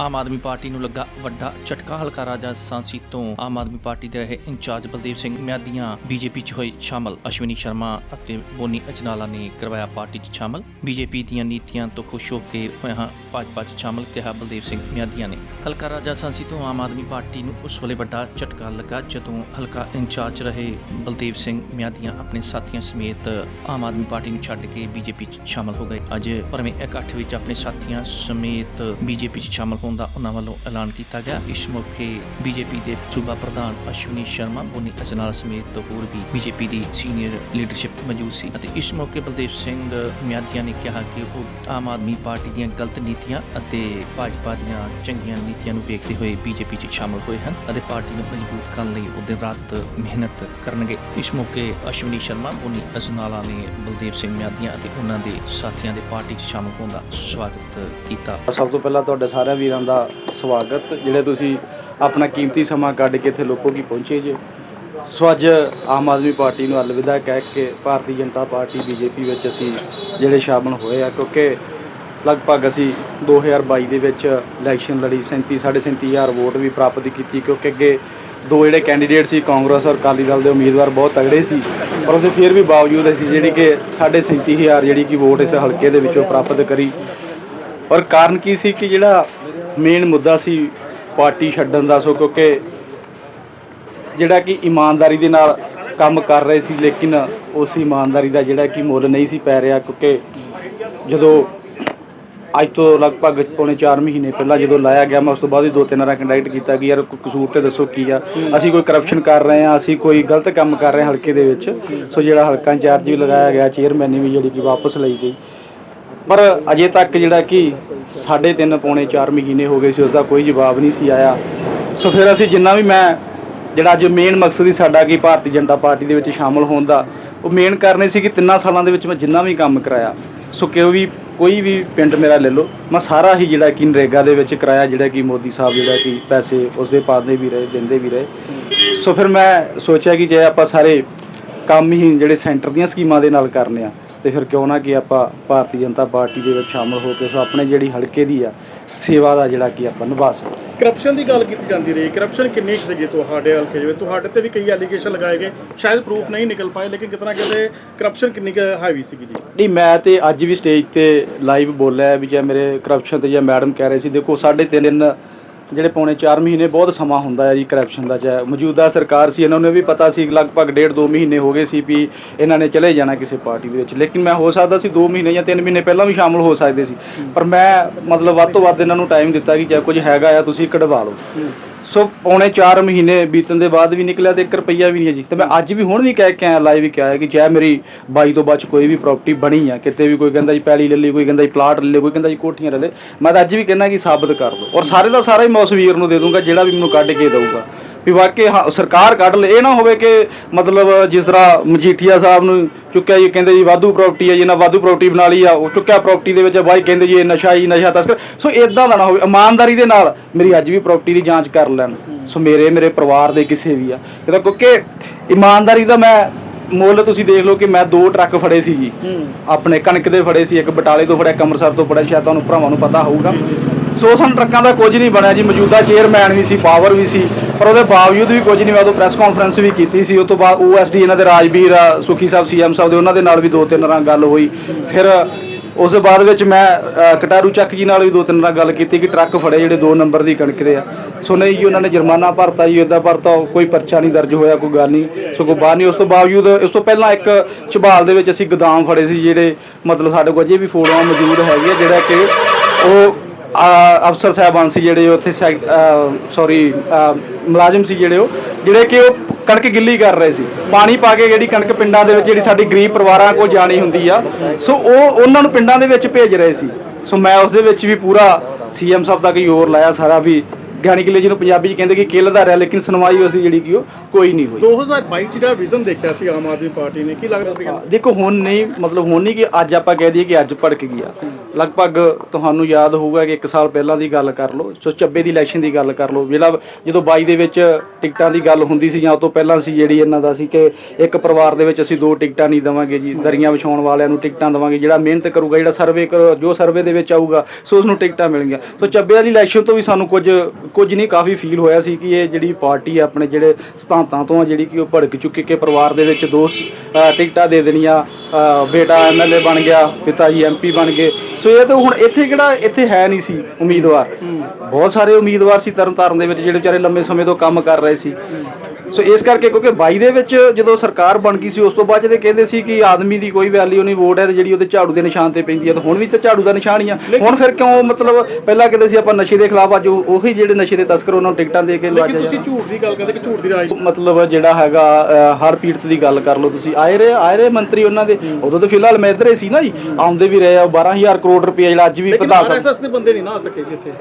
Aam Aadmi party ਨੂੰ ਲੱਗਾ ਵੱਡਾ ਝਟਕਾ। ਹਲਕਾ ਰਾਜਾ ਸਾਂਸੀ ਤੋਂ ਆਮ ਆਦਮੀ ਪਾਰਟੀ ਦੇ ਰਹੇ in charge Baldev Singh Miadian BJP 'ਚ ਹੋਏ ਸ਼ਾਮਲ ਅਸ਼ਵਨੀ ਸ਼ਰਮਾ ਅਤੇ ਬੋਨੀ ਅਜਨਾਲਾ ਨੇ ਕਰਵਾਇਆ ਪਾਰਟੀ 'ਚ ਸ਼ਾਮਲ। ਬੀਜੇਪੀ ਦੀਆਂ ਨੀਤੀਆਂ ਤੋਂ ਖੁਸ਼ ਹੋ ਕੇ ਹੋਏ ਭਾਜਪਾ 'ਚ ਸ਼ਾਮਲ, ਕਿਹਾ ਬਲਦੇਵ ਸਿੰਘ ਮਿਆਦੀਆਂ ਨੇ। ਹਲਕਾ ਰਾਜਾ ਸਾਂਸੀ ਤੋਂ ਆਮ ਆਦਮੀ ਪਾਰਟੀ ਨੂੰ ਉਸ ਵੇਲੇ ਵੱਡਾ ਝਟਕਾ ਲੱਗਾ ਜਦੋਂ ਹਲਕਾ ਇੰਚਾਰਜ ਰਹੇ ਬਲਦੇਵ ਸਿੰਘ ਮਿਆਦੀਆਂ ਆਪਣੇ ਸਾਥੀਆਂ ਸਮੇਤ ਆਮ ਆਦਮੀ ਪਾਰਟੀ ਨੂੰ ਛੱਡ ਕੇ ਬੀਜੇਪੀ 'ਚ ਸ਼ਾਮਲ ਹੋ ਗਏ। ਅੱਜ ਭਰਵੇਂ ਇਕੱਠ ਵਿੱਚ ਆਪਣੇ ਸਾਥੀਆਂ ਸਮੇਤ ਬੀਜੇਪੀ 'ਚ ਸ਼ਾਮਲ ਹੋਣ ਦਾ ਉਹਨਾਂ ਵੱਲੋਂ ਐਲਾਨ ਕੀਤਾ ਗਿਆ। ਇਸ ਮੌਕੇ ਬੀਜੇਪੀ ਦੇ ਸੂਬਾ ਪ੍ਰਧਾਨ ਅਸ਼ਵਨੀ ਸ਼ਰਮਾ, ਬੋਨੀ ਅਜਨਾਲਾ ਸਮੇਤ ਹੋਰ ਵੀ ਬੀਜੇਪੀ ਦੀ ਸੀਨੀਅਰ ਲੀਡਰਸ਼ਿਪ ਮੌਜੂਦ ਸੀ ਅਤੇ ਇਸ ਮੌਕੇ ਬਲਦੇਵ ਸਿੰਘ ਮਿਆਦੀਆਂ ਨੇ ਕਿਹਾ ਕਿ ਉਹ ਆਮ ਆਦਮੀ ਪਾਰਟੀ ਦੀਆਂ ਗਲਤ ਨੀਤੀਆਂ ਅਤੇ ਭਾਜਪਾ ਦੀਆਂ ਚੰਗੀਆਂ ਨੀਤੀਆਂ ਨੂੰ ਵੇਖਦੇ ਹੋਏ ਬੀਜੇਪੀ 'ਚ ਸ਼ਾਮਲ ਹੋਏ ਹਨ ਅਤੇ ਪਾਰਟੀ ਨੂੰ ਮਜ਼ਬੂਤ ਕਰਨ ਲਈ ਉਹ ਦਿਨ ਰਾਤ ਮਿਹਨਤ ਕਰਨਗੇ। ਇਸ ਮੌਕੇ ਅਸ਼ਵਨੀ ਸ਼ਰਮਾ, ਬੋਨੀ ਅਜਨਾਲਾ ਨੇ ਬਲਦੇਵ ਸਿੰਘ ਮਿਆਦੀਆਂ ਅਤੇ ਉਹਨਾਂ ਦੇ ਸਾਥੀਆਂ ਦੇ ਪਾਰਟੀ 'ਚ ਸ਼ਾਮਲ ਹੋਣ ਦਾ ਸਵਾਗਤ ਕੀਤਾ। ਸਭ ਤੋਂ ਪਹਿਲਾਂ ਤੁਹਾਡੇ ਸਾਰਿਆਂ ਵੀਰਾਂ ਦਾ ਸਵਾਗਤ, ਜਿਹੜੇ ਤੁਸੀਂ ਆਪਣਾ ਕੀਮਤੀ ਸਮਾਂ ਕੱਢ ਕੇ ਇੱਥੇ ਲੋਕੋ ਕੀ ਪਹੁੰਚੇ ਜੇ। ਸੋ ਅੱਜ ਆਮ ਆਦਮੀ ਪਾਰਟੀ ਨੂੰ ਅਲਵਿਦਾ ਕਹਿ ਕੇ ਭਾਰਤੀ ਜਨਤਾ ਪਾਰਟੀ ਬੀਜੇਪੀ ਵਿੱਚ ਅਸੀਂ ਜਿਹੜੇ ਸ਼ਾਮਲ ਹੋਏ ਆ, ਕਿਉਂਕਿ ਲਗਭਗ ਅਸੀਂ 2022 ਦੇ ਵਿੱਚ ਇਲੈਕਸ਼ਨ ਲੜੀ 37 37000 ਵੋਟ ਵੀ ਪ੍ਰਾਪਤ ਕੀਤੀ, ਕਿਉਂਕਿ ਅੱਗੇ ਦੋ ਜਿਹੜੇ ਕੈਂਡੀਡੇਟ ਸੀ, ਕਾਂਗਰਸ ਔਰ ਅਕਾਲੀ ਦਲ ਦੇ ਉਮੀਦਵਾਰ ਬਹੁਤ ਤਗੜੇ ਸੀ, ਪਰ ਉਹਦੇ ਫਿਰ ਵੀ ਬਾਵਜੂਦ ਅਸੀਂ ਜਿਹੜੀ ਕਿ 37000 ਜਿਹੜੀ ਕਿ ਵੋਟ ਇਸ ਹਲਕੇ ਦੇ ਵਿੱਚੋਂ ਪ੍ਰਾਪਤ ਕਰੀ। ਔਰ ਕਾਰਨ ਕੀ ਸੀ ਕਿ ਜਿਹੜਾ ਮੇਨ ਮੁੱਦਾ ਸੀ ਪਾਰਟੀ ਛੱਡਣ ਦਾ, ਸੋ ਕਿਉਂਕਿ ਜਿਹੜਾ ਕਿ ਇਮਾਨਦਾਰੀ ਦੇ ਨਾਲ ਕੰਮ ਕਰ ਰਹੇ ਸੀ, ਲੇਕਿਨ ਉਸ ਇਮਾਨਦਾਰੀ ਦਾ ਜਿਹੜਾ ਕਿ ਮੁੱਲ ਨਹੀਂ ਸੀ ਪੈ ਰਿਹਾ, ਕਿਉਂਕਿ ਜਦੋਂ ਅੱਜ ਤੋਂ ਲਗਭਗ ਪੌਣੇ 4 ਮਹੀਨੇ ਪਹਿਲਾਂ ਜਦੋਂ ਲਾਇਆ ਗਿਆ, ਮੈਂ ਉਸ ਤੋਂ ਬਾਅਦ ਹੀ ਦੋ ਤਿੰਨ ਵਾਰ ਕੰਡਕਟ ਕੀਤਾ ਕਿ ਯਾਰ ਕੋਈ ਕਸੂਰ ਤੇ ਦੱਸੋ ਕੀ ਆ। ਅਸੀਂ ਕੋਈ ਕਰਪਸ਼ਨ ਕਰ ਰਹੇ ਆ ਅਸੀਂ ਕੋਈ ਗਲਤ ਕੰਮ ਕਰ ਰਹੇ ਹਾਂ ਹਲਕੇ ਦੇ ਵਿੱਚ। ਸੋ ਜਿਹੜਾ ਹਲਕਾ ਇੰਚਾਰਜ ਵੀ ਲਗਾਇਆ ਗਿਆ ਚੇਅਰਮੈਨ ਵੀ ਜਿਹੜੀ ਕਿ ਵਾਪਸ ਲਈ ਗਈ। ਪਰ ਅਜੇ ਤੱਕ ਜਿਹੜਾ ਕਿ ਸਾਢੇ ਤਿੰਨ ਪੌਣੇ 4 ਮਹੀਨੇ ਹੋ ਗਏ ਸੀ ਉਸ ਦਾ ਕੋਈ ਜਵਾਬ ਨਹੀਂ ਸੀ ਆਇਆ। ਸੋ ਫਿਰ ਅਸੀਂ ਜਿੰਨਾ ਵੀ ਮੈਂ, ਜਿਹੜਾ ਅੱਜ ਮੇਨ ਮਕਸਦ ਹੀ ਸਾਡਾ ਕਿ ਭਾਰਤੀ ਜਨਤਾ ਪਾਰਟੀ ਦੇ ਵਿੱਚ ਸ਼ਾਮਲ ਹੋਣ ਦਾ, ਉਹ ਮੇਨ ਕਰਨੇ ਸੀ ਕਿ ਤਿੰਨਾਂ ਸਾਲਾਂ ਦੇ ਵਿੱਚ ਮੈਂ ਜਿੰਨਾ ਵੀ ਕੰਮ ਕਰਾਇਆ, ਸੋ ਕਿਉਂ ਵੀ ਕੋਈ ਵੀ ਪਿੰਡ ਮੇਰਾ ਲੈ ਲਓ, ਮੈਂ ਸਾਰਾ ਹੀ ਜਿਹੜਾ ਕਿ ਨਰੇਗਾ ਦੇ ਵਿੱਚ ਕਰਾਇਆ, ਜਿਹੜਾ ਕਿ ਮੋਦੀ ਸਾਹਿਬ ਜਿਹੜਾ ਕਿ ਪੈਸੇ ਉਸਦੇ ਪਾਉਂਦੇ ਵੀ ਰਹੇ, ਦਿੰਦੇ ਵੀ ਰਹੇ। ਸੋ ਫਿਰ ਮੈਂ ਸੋਚਿਆ ਕਿ ਜੇ ਆਪਾਂ ਸਾਰੇ ਕੰਮ ਹੀ ਜਿਹੜੇ ਸੈਂਟਰ ਦੀਆਂ ਸਕੀਮਾਂ ਦੇ ਨਾਲ ਕਰਨੇ ਆ ਤੇ ਫਿਰ ਕਿਉਂ ਨਾ ਕਿ ਆਪਾਂ ਭਾਰਤੀ ਜਨਤਾ ਪਾਰਟੀ ਦੇ ਵਿੱਚ ਸ਼ਾਮਲ ਹੋ ਕੇ ਸੋ ਆਪਣੇ ਜਿਹੜੀ ਹਲਕੇ ਦੀ ਆ ਸੇਵਾ ਦਾ ਜਿਹੜਾ ਕਿ ਆਪਾਂ ਨਿਭਾ ਸਕੀਏ। ਕਰਪਸ਼ਨ ਦੀ ਗੱਲ ਕੀਤੀ ਜਾਂਦੀ ਰਹੀ। ਕਰਪਸ਼ਨ ਕਿੰਨੀ ਸੀਗੀ ਤੁਹਾਡੇ ਹਲਕੇ ਜਿਵੇਂ ਤੁਹਾਡੇ ਤੇ ਵੀ ਕਈ ਐਲੀਗੇਸ਼ਨ ਲਗਾਏ ਗਏ। ਸ਼ਾਇਦ ਪ੍ਰੂਫ ਨਹੀਂ ਨਿਕਲ ਪਾਏ ਲੇਕਿਨ ਕਿਤਨਾ ਕਿਤੇ ਕਰਪਸ਼ਨ ਕਿੰਨੀ ਕੁ ਹਾਵੀ ਸੀਗੀ ਜੀ। ਨਹੀਂ ਮੈਂ ਤੇ ਅੱਜ ਵੀ ਸਟੇਜ ਤੇ ਲਾਈਵ ਬੋਲਿਆ ਵੀ ਜੇ ਮੇਰੇ ਕਰਪਸ਼ਨ ਤੇ ਜਾਂ ਮੈਡਮ ਕਹਿ ਰਹੇ ਸੀ ਦੇਖੋ ਸਾਢੇ ਤਿੰਨ ਦਿਨ ਜਿਹੜੇ ਪੌਣੇ 4 ਮਹੀਨੇ ਬਹੁਤ ਸਮਾਂ ਹੁੰਦਾ ਹੈ ਜੀ ਕਰਪਸ਼ਨ ਦਾ, ਚਾਹੇ ਮੌਜੂਦਾ ਸਰਕਾਰ ਸੀ, ਇਹਨਾਂ ਨੂੰ ਇਹ ਵੀ ਪਤਾ ਸੀ, ਲਗਭਗ ਡੇਢ 2 ਮਹੀਨੇ ਹੋ ਗਏ ਸੀ ਵੀ ਇਹਨਾਂ ਨੇ ਚਲੇ ਜਾਣਾ ਕਿਸੇ ਪਾਰਟੀ ਦੇ ਵਿੱਚ। ਲੇਕਿਨ ਮੈਂ ਹੋ ਸਕਦਾ ਸੀ 2 ਮਹੀਨੇ ਜਾਂ 3 ਮਹੀਨੇ ਪਹਿਲਾਂ ਵੀ ਸ਼ਾਮਲ ਹੋ ਸਕਦੇ ਸੀ। ਪਰ ਮੈਂ ਮਤਲਬ ਵੱਧ ਤੋਂ ਵੱਧ ਇਹਨਾਂ ਨੂੰ ਟਾਈਮ ਦਿੱਤਾ ਕਿ ਜੇ ਕੁਝ ਹੈਗਾ ਆ, ਤੁਸੀਂ ਕਢਵਾ ਲਓ। ਸੋ ਪੌਣੇ 4 ਮਹੀਨੇ ਬੀਤਣ ਦੇ ਬਾਅਦ ਵੀ ਨਿਕਲਿਆ ਤੇ 1 ਰੁਪਈਆ ਵੀ ਨਹੀਂ ਹੈ ਜੀ। ਤੇ ਮੈਂ ਅੱਜ ਵੀ ਹੁਣ ਵੀ ਕਹਿ ਕੇ ਆਇਆ ਲਾਈਵ ਵੀ ਕਿਹਾ ਕਿ ਚਾਹੇ ਮੇਰੀ ਬਾਈ ਤੋਂ ਬਾਅਦ ਕੋਈ ਵੀ ਪ੍ਰਾਪਰਟੀ ਬਣੀ ਆ ਕਿਤੇ ਵੀ ਕੋਈ ਕਹਿੰਦਾ ਜੀ ਪੈਲੀ ਲੈ ਲਈ ਕੋਈ ਕਹਿੰਦਾ ਜੀ ਪਲਾਟ ਲੈ ਲਈ ਕੋਈ ਕਹਿੰਦਾ ਜੀ ਕੋਠੀਆਂ ਲੈ ਲੈ ਮੈਂ ਤਾਂ ਅੱਜ ਵੀ ਕਹਿੰਦਾ ਕਿ ਸਾਬਤ ਕਰ ਦਿਓ ਔਰ ਸਾਰੇ ਦਾ ਸਾਰਾ ਹੀ ਮੈਂ ਉਸ ਵੀਰ ਨੂੰ ਦੇ ਦੂੰਗਾ ਜਿਹੜਾ ਵੀ ਮੈਨੂੰ ਕੱਢ ਕੇ ਦਊਗਾ। ਵੀ ਵਾਕਈ ਸਰਕਾਰ ਕੱਢ ਲੇ। ਇਹ ਨਾ ਹੋਵੇ ਕਿ ਮਤਲਬ ਜਿਸ ਤਰ੍ਹਾਂ ਮਜੀਠੀਆ ਸਾਹਿਬ ਨੂੰ ਚੁੱਕਿਆ ਜੀ ਕਹਿੰਦੇ ਜੀ ਵਾਧੂ ਪ੍ਰਾਪਰਟੀ ਹੈ ਜੀ ਨਾ ਵਾਧੂ ਪ੍ਰਾਪਰਟੀ ਬਣਾ ਲਈ ਆ ਉਹ ਚੁੱਕਿਆ ਪ੍ਰਾਪਰਟੀ ਦੇ ਵਿੱਚ ਬਾਈ ਕਹਿੰਦੇ ਜੀ ਇਹ ਨਸ਼ਾ ਹੀ ਨਸ਼ਾ ਤਸਕਰ। ਸੋ ਇਦਾਂ ਦਾ ਨਾ ਹੋਵੇ ਇਮਾਨਦਾਰੀ ਦੇ ਨਾਲ ਮੇਰੀ ਅੱਜ ਵੀ ਪ੍ਰਾਪਰਟੀ ਦੀ ਜਾਂਚ ਕਰ ਲੈਣ। ਸੋ ਮੇਰੇ ਮੇਰੇ ਪਰਿਵਾਰ ਦੇ ਕਿਸੇ ਵੀ ਆ। ਇਹਦਾ ਕਿਉਂਕਿ ਇਮਾਨਦਾਰੀ ਦਾ ਮੈਂ ਮੁੱਲ ਤੁਸੀਂ ਦੇਖ ਲਓ ਕਿ ਮੈਂ ਦੋ ਟਰੱਕ ਫੜੇ ਸੀ ਜੀ। ਆਪਣੇ ਕਣਕ ਦੇ ਫੜੇ ਸੀ ਇੱਕ ਬਟਾਲੇ ਤੋਂ ਫੜਿਆ ਇੱਕ ਅੰਮ੍ਰਿਤਸਰ ਤੋਂ ਫੜਿਆ ਸ਼ਾਇਦ ਤੁਹਾਨੂੰ ਭਰਾਵਾਂ ਨੂੰ ਪਤਾ ਹੋਊਗਾ। ਸੋ ਸਾਨੂੰ ਟਰੱਕਾਂ ਦਾ ਕੁਝ ਨਹੀਂ ਬਣਿਆ ਜੀ ਮੌਜੂਦਾ ਚੇਅਰਮੈਨ ਵੀ ਸੀ ਪਾਵਰ ਵੀ ਸੀ ਪਰ ਉਹਦੇ ਬਾਵਜੂਦ ਵੀ ਕੁਝ ਨਹੀਂ ਮੈਂ ਉਦੋਂ ਪ੍ਰੈਸ ਕਾਨਫਰੰਸ ਵੀ ਕੀਤੀ ਸੀ ਉਸ ਤੋਂ ਬਾਅਦ ਓਐਸਡੀ ਇਹਨਾਂ ਦੇ ਰਾਜਵੀਰ ਆ, ਸੁਖੀ ਸਾਹਿਬ ਸੀਐਮ ਸਾਹਿਬ ਦੇ ਉਹਨਾਂ ਦੇ ਨਾਲ ਵੀ ਦੋ ਤਿੰਨ ਰਾਂ ਗੱਲ ਹੋਈ। ਫਿਰ ਉਸ ਤੋਂ ਬਾਅਦ ਵਿੱਚ ਮੈਂ ਕਟਾਰੂ ਚੱਕ ਜੀ ਨਾਲ ਵੀ ਦੋ ਤਿੰਨ ਰਾਂ ਗੱਲ ਕੀਤੀ ਕਿ ਟਰੱਕ ਫੜੇ ਜਿਹੜੇ ਦੋ ਨੰਬਰ ਦੀ ਕਣਕ ਦੇ ਆ। ਸੋ ਨਹੀਂ ਜੀ ਉਹਨਾਂ ਨੇ ਜੁਰਮਾਨਾ ਭਰਤਾ ਜੀ ਇਦਾਂ ਭਰਤਾ ਕੋਈ ਪਰਚਾ ਨਹੀਂ ਦਰਜ ਹੋਇਆ ਕੋਈ ਗੱਲ ਨਹੀਂ ਸੋ ਕੋਈ ਬਾਹਰ ਨਹੀਂ। ਉਸ ਤੋਂ ਬਾਵਜੂਦ ਇਸ ਤੋਂ ਪਹਿਲਾਂ ਇੱਕ ਝਬਾਲ ਦੇ ਵਿੱਚ ਅਸੀਂ ਗੋਦਾਮ ਫੜੇ ਸੀ ਜਿਹੜੇ ਮਤਲਬ ਸਾਡੇ ਕੋਲ ਅਜੇ ਵੀ ਫੋਟੋਆਂ ਮੌਜੂਦ ਹੈਗੀਆਂ ਜਿਹੜਾ ਕਿ ਉਹ ਅਫਸਰ ਸਾਹਿਬਾਨ ਸੀ ਜਿਹੜੇ ਉੱਥੇ ਸੌਰੀ ਮੁਲਾਜ਼ਮ ਸੀ ਜਿਹੜੇ ਉਹ, ਜਿਹੜੇ ਕਿ ਉਹ ਕਣਕ ਗਿੱਲੀ ਕਰ ਰਹੇ ਸੀ। ਪਾਣੀ ਪਾ ਕੇ ਜਿਹੜੀ ਕਣਕ ਪਿੰਡਾਂ ਦੇ ਵਿੱਚ ਜਿਹੜੀ ਸਾਡੀ ਗਰੀਬ ਪਰਿਵਾਰਾਂ ਕੋਲ ਜਾਣੀ ਹੁੰਦੀ ਆ, ਸੋ ਉਹ ਉਹਨਾਂ ਨੂੰ ਪਿੰਡਾਂ ਦੇ ਵਿੱਚ ਭੇਜ ਰਹੇ ਸੀ। ਸੋ ਮੈਂ ਉਸ ਦੇ ਵਿੱਚ ਵੀ ਪੂਰਾ ਸੀਐਮ ਸਾਹਿਬ ਤੱਕ ਜ਼ੋਰ ਲਾਇਆ ਸਾਰਾ ਵੀ ਗਿਆਨੀ ਕਿਲੇ ਜਿਹਨੂੰ ਪੰਜਾਬੀ 'ਚ ਕਹਿੰਦੇ ਕਿ ਕਿੱਲ ਦਾ ਰਿਹਾ ਲੇਕਿਨ ਸੁਣਵਾਈ ਉਸ ਦੀ ਜਿਹੜੀ ਕਿ ਉਹ ਕੋਈ ਨਹੀਂ ਹੋਈ। 2022 ਚ ਜਿਹੜਾ ਵਿਜ਼ਨ ਦੇਖਿਆ ਸੀ ਆਮ ਆਦਮੀ ਪਾਰਟੀ ਨੇ ਕੀ ਲੱਗਦਾ ਸੀ? ਦੇਖੋ ਹੁਣ ਨਹੀਂ ਮਤਲਬ ਹੁਣ ਨਹੀਂ ਕਿ ਅੱਜ ਆਪਾਂ ਕਹਿ ਦਈਏ ਕਿ ਅੱਜ ਭੜਕ ਗਿਆ ਲਗਭਗ ਤੁਹਾਨੂੰ ਯਾਦ ਹੋਊਗਾ ਕਿ 1 ਸਾਲ ਪਹਿਲਾਂ ਦੀ ਗੱਲ ਕਰ ਲਓ ਸੋ ਚੱਬੇ ਦੀ ਇਲੈਕਸ਼ਨ ਦੀ ਗੱਲ ਕਰ ਲਓ ਜਿਹੜਾ ਜਦੋਂ 22 ਦੇ ਵਿੱਚ ਟਿਕਟਾਂ ਦੀ ਗੱਲ ਹੁੰਦੀ ਸੀ ਜਾਂ ਉਸ ਤੋਂ ਪਹਿਲਾਂ ਸੀ ਜਿਹੜੀ ਇਹਨਾਂ ਦਾ ਸੀ ਕਿ ਇੱਕ ਪਰਿਵਾਰ ਦੇ ਵਿੱਚ ਅਸੀਂ ਦੋ ਟਿਕਟਾਂ ਨਹੀਂ ਦਵਾਂਗੇ ਜੀ ਦਰੀਆਂ ਵਿਛਾਉਣ ਵਾਲਿਆਂ ਨੂੰ ਟਿਕਟਾਂ ਦਵਾਂਗੇ ਜਿਹੜਾ ਮਿਹਨਤ ਕਰੂਗਾ ਜਿਹੜਾ ਸਰਵੇ ਕਰੋ ਜੋ ਸਰਵੇ ਦੇ ਵਿੱਚ ਆਊਗਾ ਸੋ ਉਸ ਨੂੰ ਟਿਕਟਾਂ ਮਿਲਣਗੀਆਂ ਸੋ ਚੱਬੇ ਵਾਲੀ ਇਲੈਕਸ਼ਨ ਤੋਂ ਵੀ ਸਾਨੂੰ ਕੁਝ ਕੁਝ ਨਹੀਂ ਕਾਫੀ ਫੀਲ ਹੋਇਆ ਸੀ ਕਿ ਇਹ ਜਿਹੜੀ ਪਾਰਟੀ ਆ ਆਪਣੇ ਜਿਹੜੇ ਸਿਧਾਂਤਾਂ ਤੋਂ ਆ ਜਿਹੜੀ ਕਿ ਉਹ ਭੜਕ ਚੁੱਕੀ ਕਿ ਪਰਿਵਾਰ ਦੇ ਵਿੱਚ ਦੋ ਟਿਕਟਾਂ ਦੇ ਦੇਣੀਆਂ ਬੇਟਾ ਐਮਐਲਏ ਬਣ ਗਿਆ ਪਿਤਾ ਜੀ ਐਮਪੀ ਬਣ ਗਏ। ਸੋ ਇਹ ਤਾਂ ਹੁਣ ਇੱਥੇ ਕਿਹੜਾ ਇੱਥੇ ਹੈ ਨਹੀਂ ਸੀ ਉਮੀਦਵਾਰ। ਬਹੁਤ ਸਾਰੇ ਉਮੀਦਵਾਰ ਸੀ ਤਰਨਤਾਰਨ ਦੇ ਵਿੱਚ ਜਿਹੜੇ ਵਿਚਾਰੇ ਲੰਮੇ ਸਮੇਂ ਤੋਂ ਕੰਮ ਕਰ ਰਹੇ ਸੀ। ਸੋ ਇਸ ਕਰਕੇ ਕਿਉਂਕਿ 22 ਦੇ ਵਿੱਚ ਜਦੋਂ ਸਰਕਾਰ ਬਣ ਗਈ ਸੀ ਉਸ ਤੋਂ ਬਾਅਦ ਜਿਹਦੇ ਕਹਿੰਦੇ ਸੀ ਕਿ ਆਦਮੀ ਦੀ ਕੋਈ ਵੈਲਿਊ ਨਹੀਂ ਵੋਟ ਹੈ ਤੇ ਜਿਹੜੀ ਉਹਦੇ ਝਾੜੂ ਦੇ ਨਿਸ਼ਾਨ ਤੇ ਪੈਂਦੀ ਹੈ ਤਾਂ ਹੁਣ ਵੀ ਤਾਂ ਝਾੜੂ ਦਾ ਨਿਸ਼ਾਨ ਹੀ ਆ। ਹੁਣ ਫਿਰ ਕਿਉਂ ਮਤਲਬ ਪਹਿਲਾਂ ਕਹਿੰਦੇ ਸੀ ਆਪਾਂ ਨਸ਼ੇ ਦੇ ਖਿਲਾਫ ਅੱਜ ਉਹੀ ਜਿਹੜੇ ਨਸ਼ੇ ਦੇ ਤਸਕਰ ਉਹਨਾਂ ਨੂੰ ਟਿਕਟਾਂ ਦੇ ਕੇ ਲੇਕਿਨ ਲਵਾਜਿਆ ਤੁਸੀਂ ਝੂਠ ਦੀ ਗੱਲ ਕਰਦੇ ਕਿ ਝੂਠ ਦੀ ਰਾਜ ਮਤਲਬ ਜਿਹੜਾ ਹੈਗਾ ਹਰ ਪੀੜਤ ਦੀ ਗੱਲ ਕਰ ਲਓ ਤੁਸੀਂ। ਆਏ ਰਹੇ ਆਏ ਰਹੇ ਮੰਤਰੀ ਉਹਨਾਂ ਦੇ। ਉਦੋਂ ਤਾਂ ਫਿਲਹਾਲ ਮੈਂ ਇੱਧਰ ਹੀ ਸੀ ਨਾ ਜੀ। ਆਉਂਦੇ ਵੀ ਰਹੇ ਆ 12000 ਕਰੋੜ ਰੁਪਏ ਜਿਹੜਾ ਅੱਜ ਵੀ ਲੇਕਿਨ ਪ੍ਰਧਾਨ ਸਾਹਿਬ ਆਰਐਸਐਸ ਦੇ ਬੰਦੇ ਨਹੀਂ ਨਾ ਆ ਸਕੇ ਜਿੱਥੇ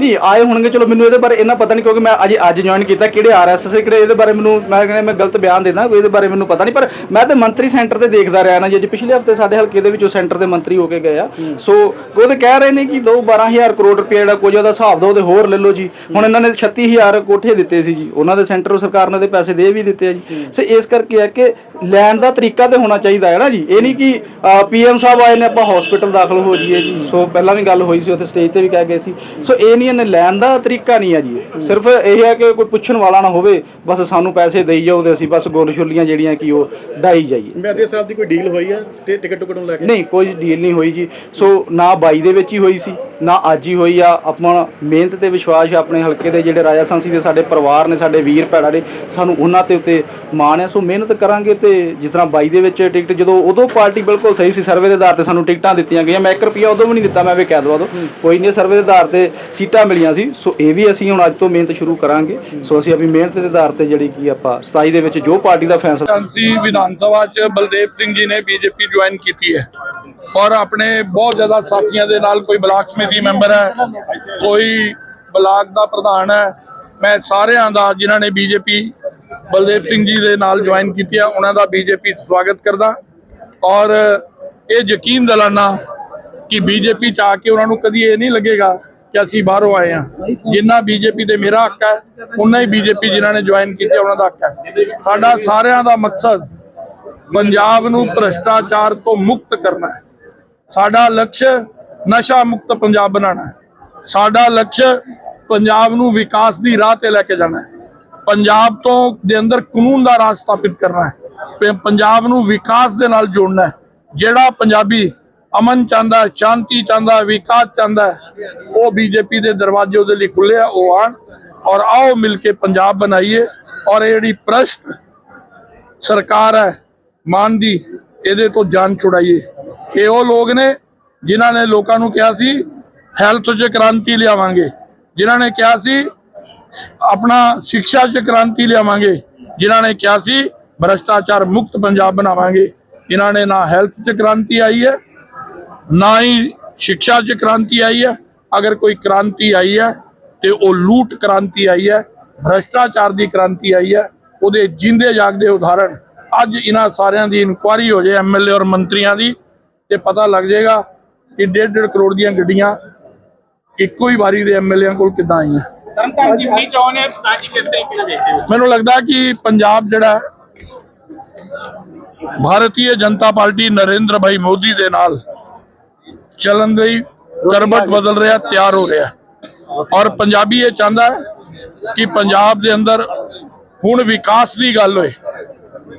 ਨਹੀਂ ਆਏ ਹੋਣਗੇ ਚਲੋ ਮੈਨੂੰ ਇਹਦੇ ਬਾਰੇ ਇੰਨਾ ਪਤਾ ਨਹੀਂ ਕਿਉਂਕਿ ਮੈਂ ਅਜੇ ਅੱਜ ਜੁਆਇਨ ਕੀਤਾ। ਕਿਹੜੇ ਆਰਐਸਐਸ ਕਿਹੜੇ ਇਹਦੇ ਬਾਰੇ ਮੈਨੂੰ ਮੈਂ ਕਹਿੰਦਾ ਮੈਂ ਗਲਤ ਬਿਆਨ ਦੇਦਾ ਕੋਈ ਇਹਦੇ ਬਾਰੇ ਮੈਨੂੰ ਪਤਾ ਨਹੀਂ। ਪਰ ਮੈਂ ਤੇ ਮੰਤਰੀ ਸੈਂਟਰ ਤੇ ਦੇਖਦਾ ਰਿਹਾ ਨਾ ਜੀ। ਅੱਜ ਪਿਛਲੇ ਹਫ਼ਤੇ ਸਾਡੇ ਹਲਕੇ ਦੇ ਵਿੱਚੋਂ ਸੈਂਟਰ ਦੇ ਮੰਤਰੀ ਹੋ ਕੇ ਗਏ ਆ। ਸੋ ਉਹ ਤੇ ਕਹਿ ਰਹੇ ਨੇ ਕਿ ਦੋ 12000 ਕਰੋੜ ਰੁਪਏ ਜਿਹੜਾ ਕੁਝ ਉਹਦਾ ਹਿਸਾਬ ਦੋ ਉਹਦੇ ਹੋਰ ਲੈ ਲਓ ਜੀ। ਹੁਣ ਇਹਨਾਂ ਨੇ 36000 ਕੋਠੇ ਦਿੱਤੇ ਸੀ ਜੀ। ਉਹਨਾਂ ਦੇ ਸੈਂਟਰ ਸਰਕਾਰ ਨੇ ਦੇ ਪੈਸੇ ਦੇ ਵੀ ਦਿੱਤੇ ਆ ਜੀ। ਸੋ ਇਸ ਕਰਕੇ ਹੈ ਕਿ ਲੈਣ ਦਾ ਤਰੀਕਾ ਤੇ ਹੋਣਾ ਚਾਹੀਦਾ ਹੈ ਨਾ ਜੀ। ਇਹ ਨਹੀਂ ਕਿ ਪੀਐਮ ਸਾਹਿਬ ਆਏ ਨੇ ਆਪਾਂ ਹਸਪੀਟਲ ਦਾਖਲ ਹੋ ਜਾਈਏ ਜੀ। ਸੋ ਪਹਿਲਾਂ ਵੀ ਗੱਲ ਹੋਈ ਸੀ ਉੱਥੇ ਸਟੇਜ ਤੇ ਵੀ ਕਹਿ ਗਏ ਸੀ। ਸੋ ਇਹ ਨਹੀਂ ਇਹਨੇ ਲੈਣ ਦਾ ਤਰੀਕਾ ਨਹੀਂ ਹੈ ਜੀ। ਸਿਰਫ ਇਹ ਹੈ ਕਿ ਕੋਈ ਪੁੱਛਣ ਵਾਲਾ ਨਾ ਹੋਵੇ ਬਸ ਸਾਨੂੰ ਪੈਸੇ ਦੇਈ ਜਾਓ ਤੇ ਅਸੀਂ ਬਸ ਗੋਲ ਛੁੱਲੀਆਂ ਜਿਹੜੀਆਂ ਕਿ ਉਹ ਡਾਈ ਜਾਈਏ। ਮੈਦੇ ਸਾਹਿਬ ਦੀ ਕੋਈ ਡੀਲ ਹੋਈ ਹੈ ਤੇ ਟਿਕਟ ਟੁਕਟ ਨੂੰ ਲੈ ਕੇ? ਨਹੀਂ ਕੋਈ ਡੀਲ ਨਹੀਂ ਹੋਈ ਜੀ। ਸੋ ਨਾ 22 ਦੇ ਵਿੱਚ ਹੀ ਹੋਈ ਸੀ ਨਾ ਅੱਜ ਹੀ ਹੋਈ ਆ। ਆਪਾਂ ਮਿਹਨਤ ਤੇ ਵਿਸ਼ਵਾਸ ਆਪਣੇ ਹਲਕੇ ਦੇ ਜਿਹੜੇ ਰਾਜਾ ਸਾਂਸੀ ਦੇ ਸਾਡੇ ਪਰਿਵਾਰ ਨੇ ਸਾਡੇ ਵੀਰ ਭੈਣਾਂ ਨੇ ਸਾਨੂੰ ਉਹਨਾਂ ਤੇ ਉੱਤੇ ਮਾਣ ਆ ਸੋ ਮਿਹਨਤ ਕਰਾਂਗੇ ਤੇ ਜਿਸ ਤਰ੍ਹਾਂ 22 ਦੇ ਵਿੱਚ ਟਿਕਟ ਜਦੋਂ ਉਦੋਂ ਪਾਰਟੀ ਬਿਲਕੁਲ ਸਹੀ ਸੀ ਸਰਵੇ ਦੇ ਆਧਾਰ ਤੇ ਸਾਨੂੰ ਟਿਕਟਾਂ ਦਿੱਤੀਆਂ ਗਈਆਂ। ਮੈਂ 1 ਰੁਪਿਆ ਉਦੋਂ ਵੀ ਨਹੀਂ ਦਿੱਤਾ ਮੈਂ ਵੀ ਕਹਿ ਦਵਾ ਦੋ। ਕੋਈ ਨਹੀਂ ਸਰਵੇ ਦੇ ਆਧਾਰ ਤੇ ਸੀਟਾਂ ਮਿਲੀਆਂ ਸੀ। ਸੋ ਇਹ ਵੀ ਅਸੀਂ ਹੁਣ ਅੱਜ ਤੋਂ ਮਿਹਨਤ ਸ਼ੁਰੂ ਕਰਾਂਗੇ। ਸੋ ਅਸੀਂ ਆਪਣੀ ਮਿਹਨਤ ਦੇ ਆਧਾਰ ਤੇ ਜਿਹੜੀ ਕੀ ਆਪਾਂ 27 ਦੇ ਵਿੱਚ ਜੋ ਪਾਰਟੀ ਦਾ ਫੈਸਲਾ ਝਾਂਸੀ ਵਿਧਾਨ ਸਭਾ ਚ ਬਲਦੇਵ ਸਿੰਘ ਜੀ ਨੇ ਬੀਜੇਪੀ ਜੁਆਇਨ ਕੀਤੀ ਹੈ। ਔਰ ਆਪਣੇ ਬਹੁਤ ਜ਼ਿਆਦਾ ਸਾਥੀਆਂ ਦੇ ਨਾਲ ਕੋਈ ਬਲਾਕ ਸਮਿਤੀ ਮੈਂਬਰ ਹੈ ਕੋਈ ਬਲਾਕ ਦਾ ਪ੍ਰਧਾਨ ਹੈ। ਮੈਂ ਸਾਰਿਆਂ ਦਾ ਜਿਨ੍ਹਾਂ ਨੇ ਬੀਜੇਪੀ ਬਲਦੇਵ ਸਿੰਘ ਜੀ ਦੇ ਨਾਲ ਜੁਆਇਨ ਕੀਤੀ ਹੈ ਉਹਨਾਂ ਦਾ ਬੀਜੇਪੀ ਸਵਾਗਤ ਕਰਦਾ। ਔਰ ਇਹ ਯਕੀਨ ਦਿਲਾਨਾ ਕਿ ਬੀਜੇਪੀ ਚ ਆ ਕੇ ਉਹਨਾਂ ਨੂੰ ਕਦੀ ਇਹ ਨਹੀਂ ਲੱਗੇਗਾ ਕਿ ਅਸੀਂ ਬਾਹਰੋਂ ਆਏ ਹਾਂ। ਜਿੰਨਾ ਬੀਜੇਪੀ ਦੇ ਮੇਰਾ ਹੱਕ ਹੈ ਉਨਾ ਹੀ ਬੀਜੇਪੀ ਜਿਨ੍ਹਾਂ ਨੇ ਜੁਆਇਨ ਕੀਤਾ, ਉਹਨਾਂ ਦਾ ਹੱਕ ਹੈ। ਸਾਡਾ ਸਾਰਿਆਂ ਦਾ ਮਕਸਦ ਪੰਜਾਬ ਨੂੰ ਭ੍ਰਸ਼ਟਾਚਾਰ ਤੋਂ ਮੁਕਤ ਕਰਨਾ ਹੈ। ਸਾਡਾ ਲਕਸ਼ ਨਸ਼ਾ ਮੁਕਤ ਪੰਜਾਬ ਬਣਾਉਣਾ ਹੈ। ਸਾਡਾ ਲਕਸ਼ ਪੰਜਾਬ ਨੂੰ ਵਿਕਾਸ ਦੀ ਰਾਹ ਤੇ ਲੈ ਕੇ ਜਾਣਾ ਹੈ। ਪੰਜਾਬ ਤੋਂ ਦੇ ਅੰਦਰ ਕਾਨੂੰਨ ਦਾ ਰਾਜ ਸਥਾਪਿਤ ਕਰਨਾ ਹੈ। ਪੰਜਾਬ ਨੂੰ ਵਿਕਾਸ ਦੇ ਨਾਲ ਜੋੜਨਾ ਹੈ। ਜਿਹੜਾ ਪੰਜਾਬੀ ਅਮਨ ਚਾਹੁੰਦਾ ਸ਼ਾਂਤੀ ਚਾਹੁੰਦਾ ਵਿਕਾਸ ਚਾਹੁੰਦਾ ਹੈ, ਉਹ ਬੀਜੇਪੀ ਦੇ ਦਰਵਾਜ਼ੇ ਉਹਦੇ ਲਈ ਖੁੱਲੇ ਆ, ਉਹ ਆਣ ਔਰ ਆਓ ਮਿਲ ਕੇ ਪੰਜਾਬ ਬਣਾਈਏ। ਔਰ ਇਹ ਜਿਹੜੀ ਭ੍ਰਸ਼ਟ ਸਰਕਾਰ ਹੈ, ਮਾਨ ਦੀ, ਇਹਦੇ ਤੋਂ ਜਾਨ ਛੁਡਾਈਏ। ਇਹ ਉਹ ਲੋਕ ਨੇ ਜਿਨ੍ਹਾਂ ਨੇ ਲੋਕਾਂ ਨੂੰ ਕਿਹਾ ਸੀ ਹੈਲਥ 'ਚ ਕ੍ਰਾਂਤੀ ਲਿਆਵਾਂਗੇ। ਜਿਨ੍ਹਾਂ ਨੇ ਕਿਹਾ ਸੀ ਆਪਣਾ ਸਿੱਖਿਆ 'ਚ ਕ੍ਰਾਂਤੀ ਲਿਆਵਾਂਗੇ। ਜਿਨ੍ਹਾਂ ਨੇ ਕਿਹਾ ਸੀ, ਭ੍ਰਸ਼ਟਾਚਾਰ ਮੁਕਤ ਪੰਜਾਬ ਬਣਾਵਾਂਗੇ। ਇਹਨਾਂ ਨੇ ਨਾ ਹੈਲਥ 'ਚ ਕ੍ਰਾਂਤੀ ਆਈ ਹੈ, ਨਾ ਹੀ ਸਿੱਖਿਆ 'ਚ ਕ੍ਰਾਂਤੀ ਆਈ ਹੈ। ਅਗਰ ਕੋਈ ਕ੍ਰਾਂਤੀ ਆਈ ਹੈ, ਤੇ ਉਹ ਲੂਟ ਕ੍ਰਾਂਤੀ ਆਈ ਹੈ, ਭ੍ਰਸ਼ਟਾਚਾਰ ਦੀ ਕ੍ਰਾਂਤੀ ਆਈ ਹੈ, ਉਹਦੇ ਜਿੰਦੇ ਜਾਗਦੇ ਉਦਾਹਰਣ। ਅੱਜ ਇਹਨਾਂ ਸਾਰਿਆਂ ਦੀ ਇਨਕੁਆਰੀ ਹੋ ਜਾਏ ਐਮਐਲਏ ਔਰ ਮੰਤਰੀਆਂ ਦੀ, ਤੇ ਪਤਾ ਲੱਗ ਜਾਏਗਾ ਕਿ 1.5 ਕਰੋੜ ਦੀਆਂ ਗੱਡੀਆਂ ਇੱਕੋ ਹੀ ਵਾਰੀ ਦੇ ਐਮਐਲਏਆਂ ਕੋਲ ਕਿੱਦਾਂ ਆਈਆਂ। ਤਰਨਤਾਰਨ ਜਿਮਨੀ ਚੋਣ ਹੈ ਤਾਂ ਜੀ ਕਿਸ ਤਰੀਕੇ ਨਾਲ ਦੇਖਦੇ ਹੋ? ਮੈਨੂੰ ਲੱਗਦਾ ਕਿ ਪੰਜਾਬ ਜਿਹੜਾ ਭਾਰਤੀ ਜਨਤਾ ਪਾਰਟੀ ਨਰਿੰਦਰ ਭਾਈ ਮੋਦੀ ਦੇ ਨਾਲ ਚੱਲਣ ਲਈ ਕਰਬਟ ਬਦਲ ਰਿਹਾ, ਤਿਆਰ ਹੋ ਰਿਹਾ। ਔਰ ਪੰਜਾਬੀ ਇਹ ਚਾਹੁੰਦਾ ਹੈ ਕਿ ਪੰਜਾਬ ਦੇ ਅੰਦਰ ਹੁਣ ਵਿਕਾਸ ਦੀ ਗੱਲ ਹੋਏ,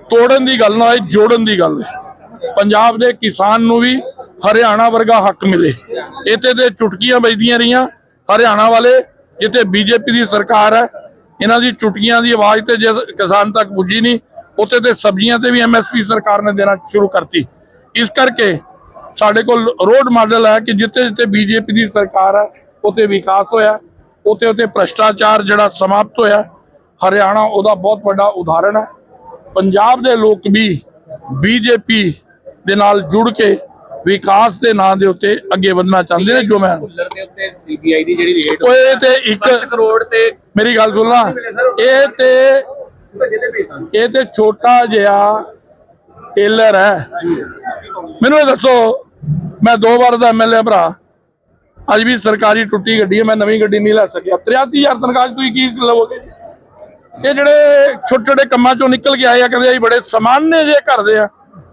ਤੋੜਨ ਦੀ ਗੱਲ ਨਾ ਹੋਏ, ਜੋੜਨ ਦੀ ਗੱਲ ਹੋਏ। ਪੰਜਾਬ ਦੇ ਕਿਸਾਨ ਨੂੰ ਵੀ ਹਰਿਆਣਾ ਵਰਗਾ ਹੱਕ ਮਿਲੇ। ਇੱਥੇ ਤੇ ਚੁਟਕੀਆਂ ਵੱਜਦੀਆਂ ਰਹੀਆਂ, ਹਰਿਆਣਾ ਵਾਲੇ ਜਿੱਥੇ ਬੀਜੇਪੀ ਦੀ ਸਰਕਾਰ ਹੈ, ਇਹਨਾਂ ਦੀ ਚੁਟਕੀਆਂ ਦੀ ਆਵਾਜ਼ ਤੇ ਜਦ ਕਿਸਾਨ ਤੱਕ ਪੁੱਜੀ ਨਹੀਂ, ਉੱਥੇ ਤੇ ਸਬਜ਼ੀਆਂ ਤੇ ਵੀ ਐਮਐਸਪੀ ਸਰਕਾਰ ਨੇ ਦੇਣਾ ਸ਼ੁਰੂ ਕਰਤੀ। ਇਸ ਕਰਕੇ ਸਾਡੇ ਕੋਲ ਰੋਡ ਮਾਡਲ ਹੈ ਕਿ ਜਿੱਥੇ ਜਿੱਥੇ ਬੀਜੇਪੀ ਦੀ ਸਰਕਾਰ ਹੈ, ਉੱਥੇ ਵਿਕਾਸ ਹੋਇਆ, ਉੱਥੇ ਉੱਥੇ ਭ੍ਰਸ਼ਟਾਚਾਰ ਜਿਹੜਾ ਸਮਾਪਤ ਹੋਇਆ, ਹਰਿਆਣਾ ਉਹਦਾ ਬਹੁਤ ਵੱਡਾ ਉਦਾਹਰਣ ਹੈ। ਪੰਜਾਬ ਦੇ ਲੋਕ ਵੀ ਬੀਜੇਪੀ ਦੇ ਨਾਲ ਜੁੜ ਕੇ ਵਿਕਾਸ ਦੇ ਨਾਂ ਦੇ ਉੱਤੇ ਅੱਗੇ ਵਧਣਾ ਚਾਹੁੰਦੇ ਨੇ, ਜੋ ਮੈਂ ਤੇ ਸੀਬੀਆਈ ਦੀ ਜਿਹੜੀ ਰੇਟ ਓਏ ਤੇ ਇੱਕ 7 ਕਰੋੜ ਤੇ ਮੇਰੀ ਗੱਲ ਸੁਣ ਲਾ। ਇਹ ਤੇ ਇਹ ਤੇ ਛੋਟਾ ਜਿਹਾ ਟੇਲਰ ਹੈ। ਮੈਨੂੰ ਇਹ ਦੱਸੋ ਮੈਂ ਦੋ ਵਾਰ ਦਾ ਐਮਐਲਏ ਭਰਾ। ਅੱਜ ਵੀ ਸਰਕਾਰੀ ਟੁੱਟੀ ਗੱਡੀ ਹੈ ਮੈਂ ਨਵੀਂ ਗੱਡੀ ਨਹੀਂ ਲੈ ਸਕਿਆ। 83000 ਤਨਖਾਹ ਤੁਸੀਂ ਕੀ ਲਵੋਗੇ? ਇਹ ਜਿਹੜੇ ਛੋਟੇ ਛੋਟੇ ਕੰਮਾਂ ਚੋਂ ਨਿਕਲ ਕੇ ਆਏ ਆ ਕਹਿੰਦੇ ਅਸੀਂ ਬੜੇ ਸਮਾਨੇ ਜੇ ਕਰਦੇ ਆ।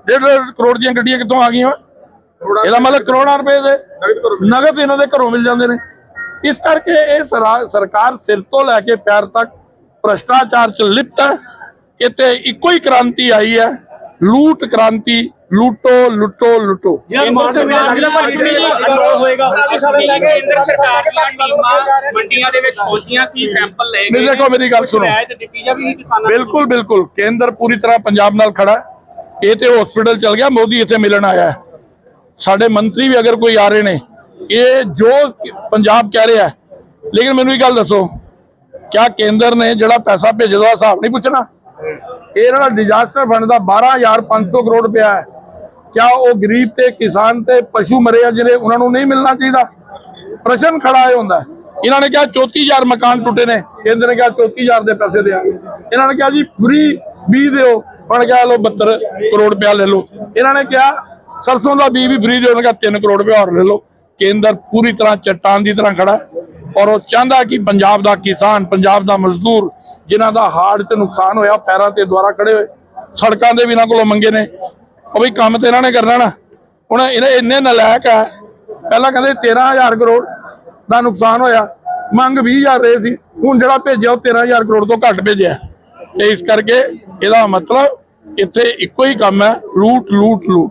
ਡੇਢ ਕਰੋੜ ਦੀਆਂ ਗੱਡੀਆਂ ਕਿੱਥੋਂ ਆ ਗਈਆਂ? ਇਹਦਾ ਮਤਲਬ ਕਰੋੜਾਂ ਰੁਪਏ ਦੇ ਨਗਦ ਇਹਨਾਂ ਦੇ ਘਰੋਂ ਮਿਲ ਜਾਂਦੇ ਨੇ। ਇਸ ਕਰਕੇ ਇਹ ਸਰਾ- ਸਰਕਾਰ ਸਿਰ ਤੋਂ ਲੈ ਕੇ ਪੈਰ ਤੱਕ ਭ੍ਰਸ਼ਟਾਚਾਰ ਚ ਲਿਪਤ ਹੈ। ਇੱਥੇ ਇੱਕੋ ਹੀ ਕ੍ਰਾਂਤੀ ਆਈ ਹੈ। ਲੂਟ ਕ੍ਰਾਂਤੀ ਲੂਟੋ ਲੁੱਟੋ ਲੁੱਟੋ। ਕੇਂਦਰ ਸਰਕਾਰ ਦੀਆਂ ਕੇਂਦਰ ਸਰਕਾਰ ਦੀਆਂ ਟੀਮਾਂ ਮੰਡੀਆਂ ਦੇ ਵਿੱਚ ਪਹੁੰਚੀਆਂ ਸੀ ਸੈਂਪਲ ਲੈ ਨਹੀਂ, ਦੇਖੋ ਮੇਰੀ ਗੱਲ ਸੁਣੋ। ਬਿਲਕੁਲ ਬਿਲਕੁਲ। ਕੇਂਦਰ ਪੂਰੀ ਤਰ੍ਹਾਂ ਪੰਜਾਬ ਨਾਲ ਖੜਾ ਹੈ। ਇਹ ਤੇ ਹਸਪੀਟਲ ਚਲ ਗਿਆ ਮੋਦੀ ਇੱਥੇ ਮਿਲਣ ਆਇਆ ਹੈ। ਸਾਡੇ ਮੰਤਰੀ ਵੀ ਅਗਰ ਕੋਈ ਆ ਰਹੇ ਨੇ, ਇਹ ਜੋ ਪੰਜਾਬ ਕਹਿ ਰਿਹਾ ਲੇਕਿਨ ਮੈਨੂੰ ਇੱਕ ਗੱਲ ਦੱਸੋ, ਕਿਆ ਕੇਂਦਰ ਨੇ ਜਿਹੜਾ ਪੈਸਾ ਭੇਜਦਾ ਦਾ ਹਿਸਾਬ ਨਹੀਂ ਪੁੱਛਣਾ? ਇਹ ਦਾ ਡਿਜ਼ਾਸਟਰ ਫੰਡ ਦਾ 12500 ਕਰੋੜ ਰੁਪਇਆ ਹੈ, ਕਿਆ ਉਹ ਗਰੀਬ ਤੇ ਕਿਸਾਨ ਤੇ ਪਸ਼ੂ ਮਰੇ ਆ ਜਿਹੜੇ ਉਹਨਾਂ ਨੂੰ ਨਹੀਂ ਮਿਲਣਾ ਚਾਹੀਦਾ? ਪ੍ਰਸ਼ਨ ਖੜਾ ਇਹ ਹੁੰਦਾ ਇਹਨਾਂ ਨੇ ਕਿਹਾ 34000 ਮਕਾਨ ਟੁੱਟੇ ਨੇ, ਕੇਂਦਰ ਨੇ ਕਿਹਾ 34000 ਦੇ ਪੈਸੇ ਦੇਾਂਗੇ ਇਹਨਾਂ ਨੇ ਕਿਹਾ ਜੀ ਫ੍ਰੀ ਬੀ ਦਿਓ ਹੁਣ ਕਿਹਾ ਲੋ 72 ਕਰੋੜ ਰੁਪਇਆ ਲੈ ਲਓ। ਇਹਨਾਂ ਨੇ ਕਿਹਾ ਸਰਸੋਂ ਦਾ ਬੀ ਵੀ ਫ੍ਰੀ ਦਿਓ ਉਹਨਾਂ ਕਿਹਾ 3 ਕਰੋੜ ਰੁਪਇਆ ਹੋਰ ਲੈ ਲਓ। ਕੇਂਦਰ ਪੂਰੀ ਤਰ੍ਹਾਂ ਚਟਾਨ ਦੀ ਤਰ੍ਹਾਂ ਖੜਾ ਔਰ ਉਹ ਚਾਹੁੰਦਾ ਕਿ ਪੰਜਾਬ ਦਾ ਕਿਸਾਨ, ਪੰਜਾਬ ਦਾ ਮਜ਼ਦੂਰ ਜਿਨ੍ਹਾਂ ਦਾ ਹਾਰਟ ਤੇ ਨੁਕਸਾਨ ਹੋਇਆ, ਪੈਰਾਂ ਤੇ ਦੁਆਰਾ ਖੜੇ ਹੋਏ, ਸੜਕਾਂ ਦੇ ਵੀ ਇਹਨਾਂ ਕੋਲੋਂ ਮੰਗੇ ਨੇ। ਉਹ ਵੀ ਕੰਮ ਤੇ ਇਹਨਾਂ ਨੇ ਕਰਨਾ ਨਾ। ਹੁਣ ਇਹਨੇ ਇੰਨੇ ਨਲਾਇਕ ਹੈ। ਪਹਿਲਾਂ ਕਹਿੰਦੇ 13000 ਕਰੋੜ ਦਾ ਨੁਕਸਾਨ ਹੋਇਆ, ਮੰਗ 20000 ਰਹੇ ਸੀ। ਹੁਣ ਜਿਹੜਾ ਭੇਜਿਆ ਉਹ 13000 ਕਰੋੜ ਤੋਂ ਘੱਟ ਭੇਜਿਆ। ਤੇ ਇਸ ਕਰਕੇ ਇਹਦਾ ਮਤਲਬ ਇੱਥੇ ਇੱਕੋ ਹੀ ਕੰਮ ਹੈ, ਲੂਟ ਲੂਟ ਲੂਟ।